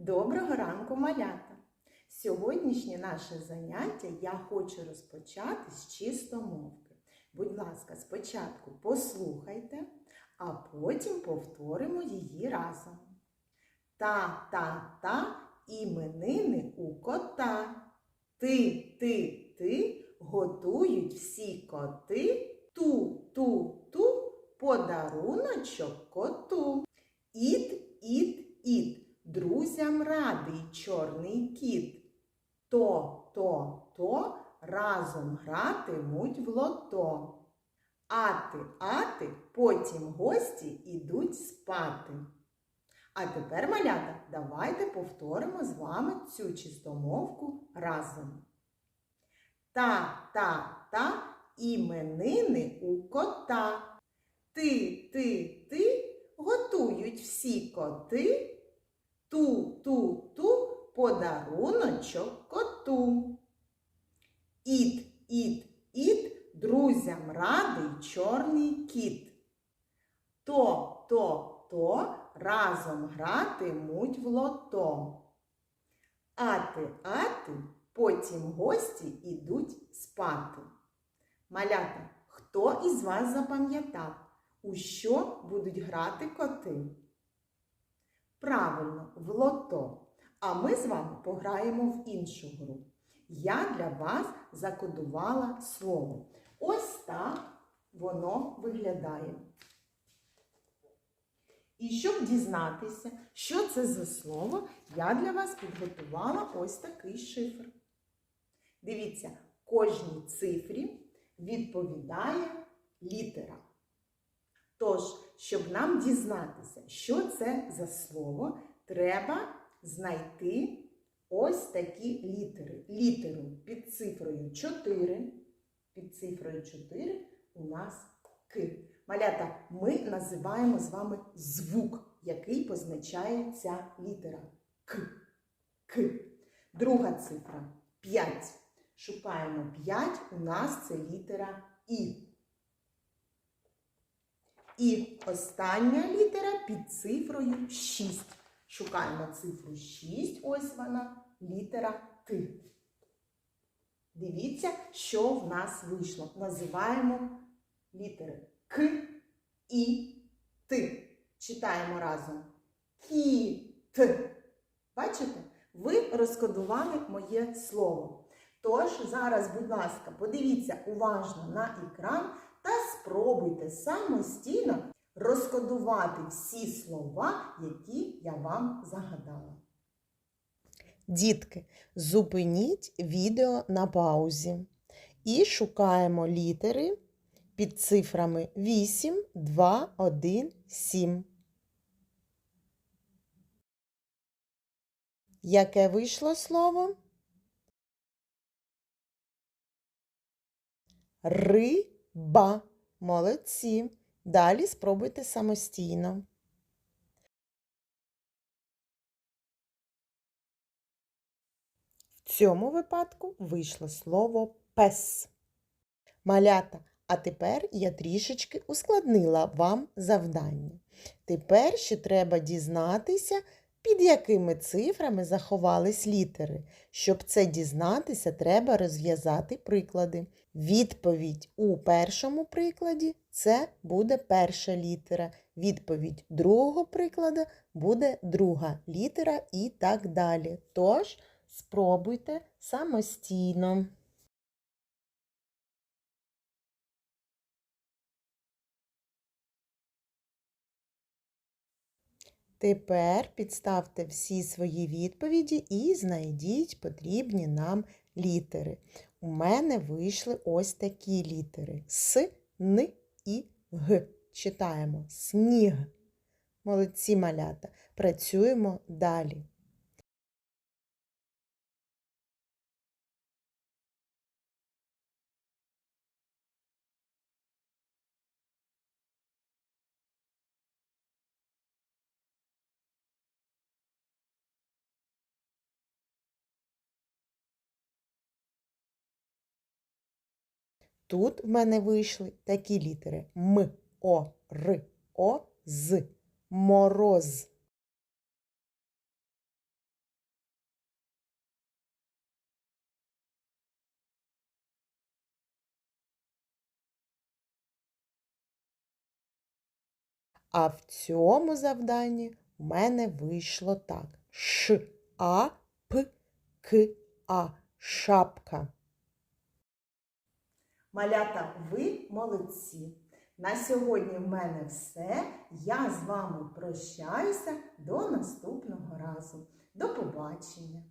Доброго ранку, малята! Сьогоднішнє наше заняття я хочу розпочати з чистомовки. Будь ласка, спочатку послухайте, а потім повторимо її разом. Та-та-та іменини у кота. Ти, ти, ти готують всі коти. Ту-ту-ту подаруночок коту. Ід, друзям радий чорний кіт. То, то, то разом гратимуть в лото. Ати, ати, потім гості ідуть спати. А тепер, малята, давайте повторимо з вами цю чистомовку разом. Та, та, та, іменини у кота. Ти, ти, ти, готують всі коти. Ту, ту, ту, подаруночок коту. Ід, ід, ід, друзям радий чорний кіт. То, то, то разом гратимуть в лото. Ати, ати, потім гості ідуть спати. Малята, хто із вас запам'ятав, у що будуть грати коти? Правильно, в лото. А ми з вами пограємо в іншу гру. Я для вас закодувала слово. Ось так воно виглядає. І щоб дізнатися, що це за слово, я для вас підготувала ось такий шифр. Дивіться, кожній цифрі відповідає літера. Тож, щоб нам дізнатися, що це за слово, треба знайти ось такі літери. Літеру під цифрою 4. Під цифрою 4 у нас К. Малята, ми називаємо з вами звук, який позначає ця літера К. К. Друга цифра 5. Шукаємо 5, у нас це літера І. І остання літера під цифрою 6. Шукаємо цифру 6, ось вона, літера Т. Дивіться, що в нас вийшло. Називаємо літери К, І, Т. Читаємо разом. Кіт. Бачите? Ви розкодували моє слово. Тож, зараз, будь ласка, подивіться уважно на екран спробуйте самостійно розкодувати всі слова, які я вам загадала. Дітки, зупиніть відео на паузі і шукаємо літери під цифрами 8, 2, 1, 7. Яке вийшло слово? Риба. Молодці. Далі спробуйте самостійно. В цьому випадку вийшло слово пес. Малята, а тепер я трішечки ускладнила вам завдання. Тепер ще треба дізнатися, під якими цифрами заховались літери. Щоб це дізнатися, треба розв'язати приклади. Відповідь у першому прикладі це буде перша літера. Відповідь другого прикладу буде друга літера і так далі. Тож спробуйте самостійно. Тепер підставте всі свої відповіді і знайдіть потрібні нам літери. У мене вийшли ось такі літери: С, Н і Г. Читаємо сніг. Молодці малята. Працюємо далі. Тут в мене вийшли такі літери М, О, Р, О, З, мороз. А в цьому завданні в мене вийшло так: Ш, А, П, К, А, шапка. Малята, ви молодці. На сьогодні в мене все. Я з вами прощаюся до наступного разу. До побачення!